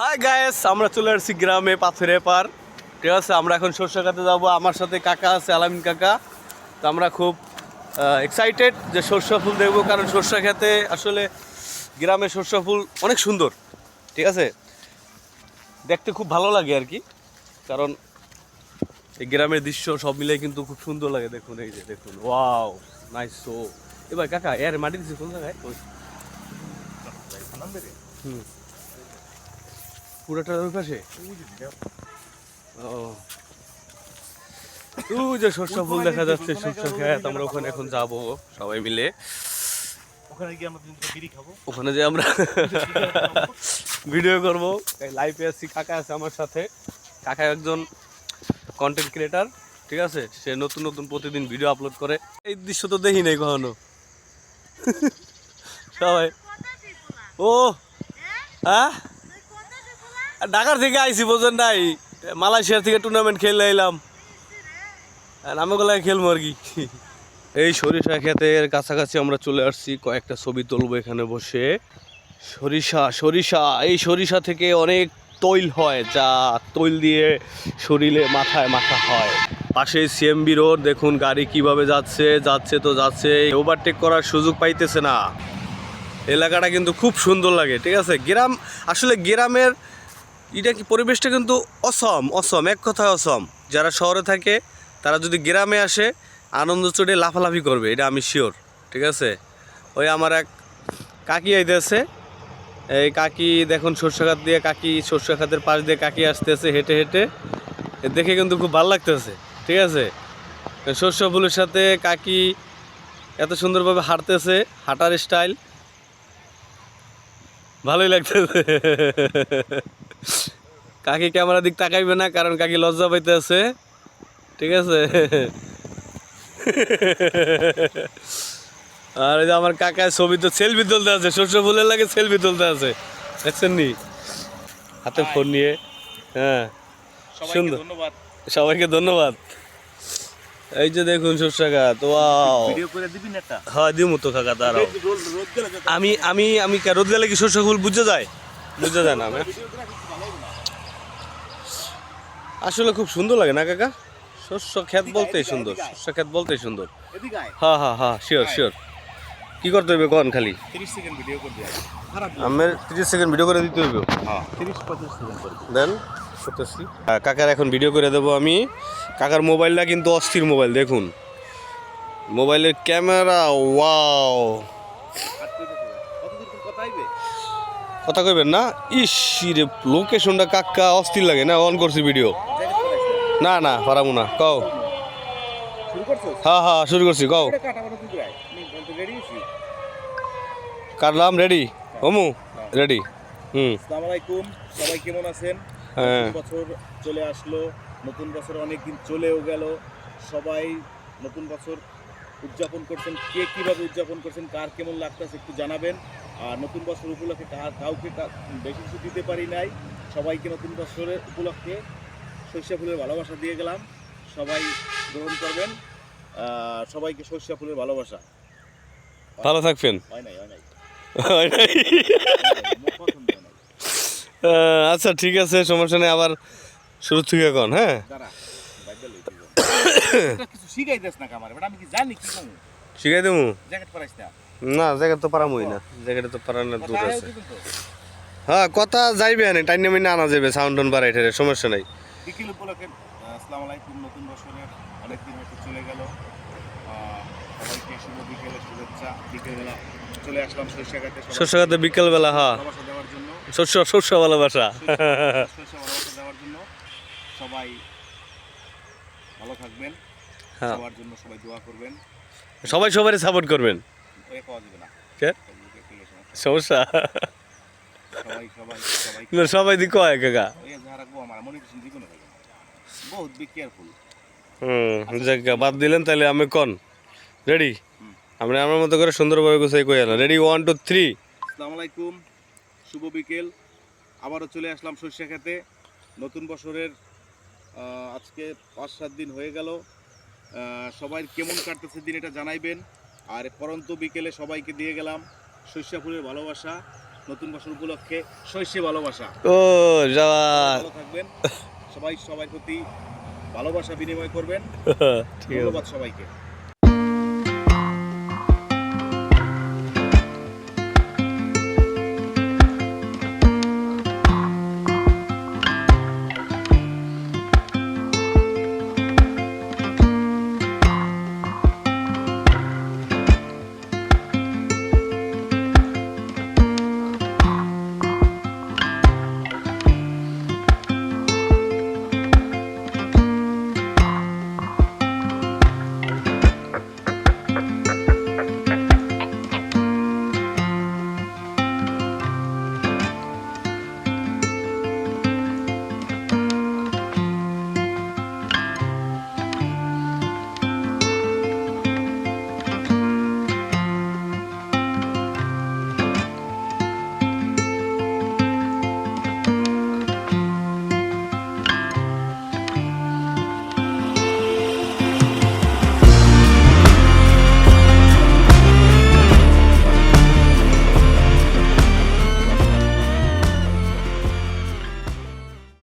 High guys আমরা চলে আসছি গ্রামে পাথরে পার। ঠিক আছে আমরা এখন সর্ষে খাতে যাব। আমার সাথে কাকা আছে আলামিন কাকা। তো আমরা খুব এক্সাইটেড যে সর্ষে ফুল দেখব কারণ সর্ষে খেতে আসলে গ্রামে সর্ষে ফুল অনেক সুন্দর। ঠিক আছে? দেখতে খুব ভালো লাগে আর কি। কারণ এই গ্রামের দৃশ্য সব মিলে কিন্তু খুব সুন্দর লাগে। দেখুন এই যে দেখুন। ওয়াও নাইস সো এবার কাকা এর মাটি দিচ্ছে কোন জায়গায়? হুম। পুরোটা ওই পাশে ও। যে শস্য ফুল দেখা যাচ্ছে শস্য খেত আমরা ওখানে এখন যাব সবাই মিলে। ওখানে গিয়ে আমরা বিড়ি খাব। ওখানে যে আমরা ভিডিও করব। লাইভে আছি কাকা আছে আমার সাথে। কাকা একজন কন্টেন্ট ক্রিয়েটার ঠিক আছে? সে নতুন নতুন প্রতিদিন ভিডিও আপলোড করে। এই দৃশ্য তো দেখি নাই কখনো। সবাই। ও! হ্যাঁ? ঢাকার থেকে আইছি, বোঝেন নাই। মালয়েশিয়ার থেকে টুর্নামেন্ট খেলে এলাম আমি গলায় খেলব আর কি। এই সরিষা ক্ষেতের কাছাকাছি আমরা চলে আসছি, কয়েকটা ছবি তুলবো এখানে বসে। সরিষা সরিষা, এই সরিষা থেকে অনেক তৈল হয়, যা তৈল দিয়ে শরীরে, মাথায় মাথা হয়। পাশে সিএমবি রোড, দেখুন গাড়ি কীভাবে যাচ্ছে যাচ্ছে তো যাচ্ছে ওভারটেক করার সুযোগ পাইতেছে না। এলাকাটা কিন্তু খুব সুন্দর লাগে, ঠিক আছে? গ্রাম, আসলে গ্রামের এটা কি পরিবেশটা কিন্তু অসম অসম, এক কথায় অসম। যারা শহরে থাকে, তারা যদি গ্রামে আসে, আনন্দ চড়ে লাফালাফি করবে, এটা আমি শিওর ঠিক আছে? ওই আমার এক কাকি আইতেছে, এই কাকি দেখুন সর্ষে খাত দিয়ে কাকি, সর্ষে খাতের পাশ দিয়ে কাকি আসতেছে হেঁটে হেঁটে দেখে কিন্তু খুব ভালো লাগতেছে, ঠিক আছে? শস্য ফুলের সাথে কাকি এত সুন্দরভাবে হাঁটতেছে, হাঁটার স্টাইল ভালোই লাগতেছে। কাকি ক্যামেরা দিক তাকাইবে না কারণ কাকি লজ্জা পাইতে আছে ঠিক আছে? আর এই যে আমার কাকা ছবি তো সেলফি তুলতে আছে শস্য ফুলের লাগে সেলফি তুলতে আছে। দেখছেন নি? হাতে ফোন নিয়ে হ্যাঁ। সবাইকে সুন্দর। সবাইকে ধন্যবাদ। এই যে দেখুন শস্য ওয়াও। হয় দিমু তো কাকা তারাও আমি আমি আমি রোদ গেলে কি শস্য ফুল বুঝে যায়? বুঝে যায় না আমি ভিডিও করে কিছু ভালো হবে না আসলে খুব সুন্দর লাগে না কাকা? শস্য ক্ষেত বলতেই সুন্দর। শস্য ক্ষেত বলতেই সুন্দর। হ্যাঁ হ্যাঁ হ্যাঁ শিওর শিওর কি করতে হইবে কন খালি? 30 সেকেন্ড ভিডিও আমার তিরিশ সেকেন্ড ভিডিও করে দিতে হইবে। হ্যাঁ 30 35 সেকেন্ড দেন করতেছি। কাকার এখন ভিডিও করে দেবো আমি। কাকার মোবাইলটা কিন্তু অস্থির মোবাইল দেখুন। মোবাইলের ক্যামেরা ওয়াও কথা কইবেন না? ইস রে লোকেশনটা কাকা অস্থির লাগে না অন করছি ভিডিও না না পারামু না কও। হ্যাঁ হ্যাঁ শুরু করছি কও। কাটলাম রেডি হমু রেডি হুম। আসসালামু আলাইকুম সবাই কেমন আছেন? হ্যাঁ। বছর চলে আসলো নতুন বছর অনেক দিন চলেও গেল। সবাই নতুন বছর উদযাপন করছেন কে কীভাবে উদযাপন করছেন কার কেমন লাগতেছে একটু জানাবেন। নতুন বছর উপলক্ষে কাউকে বেশি কিছু দিতে পারি নাই। সবাইকে নতুন বছরের উপলক্ষে সর্ষে ফুলের ভালোবাসা দিয়ে গেলাম। সবাই গ্রহণ করবেন। সবাইকে সর্ষে ফুলের ভালোবাসা। ভালো থাকবেন। হয় নাই হয় নাই। আচ্ছা ঠিক আছে সমস্যা নেই আবার শুরু থেকে এখন হ্যাঁ? কিছু শিখাইতেছ না বাট আমি কি জানি কি শিখাই দেবো। জ্যাকেট পরাইছ না। না জায়গা তো পারামই না। জায়গাটা তো পারানোর দূর আছে। হ্যাঁ কথা যাইবে না টাইম নেমে আনা যাবে সাউন্ড টাউন বাড়াই ঠেরে সমস্যা নাই। বিকেল উপলক্ষে আসসালামু আলাইকুম নতুন বছরের অনেক দিন হয়তো চলে গেল। সবাইকে শুভ বিকেলে শুভেচ্ছা। বিকেলবেলা চলে আসলাম বিকেলবেলা হ্যাঁ। দেওয়ার জন্য। শস্য শস্য ভালোবাসা। দেওয়ার জন্য সবাই ভালো থাকবেন। হ্যাঁ। সবার জন্য সবাই দোয়া করবেন। সবাই সবারই সাপোর্ট করবেন। সমস্যা। সবাই দিক হয় কাকা মনে হুম বাদ দিলেন তাহলে আমি কন? রেডি। আমরা আমার মতো করে সুন্দরভাবে গুছাই কই এলাম। রেডি ওয়ান টু থ্রি আসসালামু আলাইকুম। শুভ বিকেল। আবারও চলে আসলাম সরিষা খেতে। নতুন বছরের আজকে পাঁচ সাত দিন হয়ে গেল। সবাই কেমন কাটতেছে দিন এটা জানাইবেন। আর পরন্ত বিকেলে সবাইকে দিয়ে গেলাম সরিষা ফুলের ভালোবাসা নতুন বছর উপলক্ষে সর্ষে ভালোবাসা। ও ভালো থাকবেন। সবাই সবাই প্রতি ভালোবাসা বিনিময় করবেন। ধন্যবাদ সবাইকে।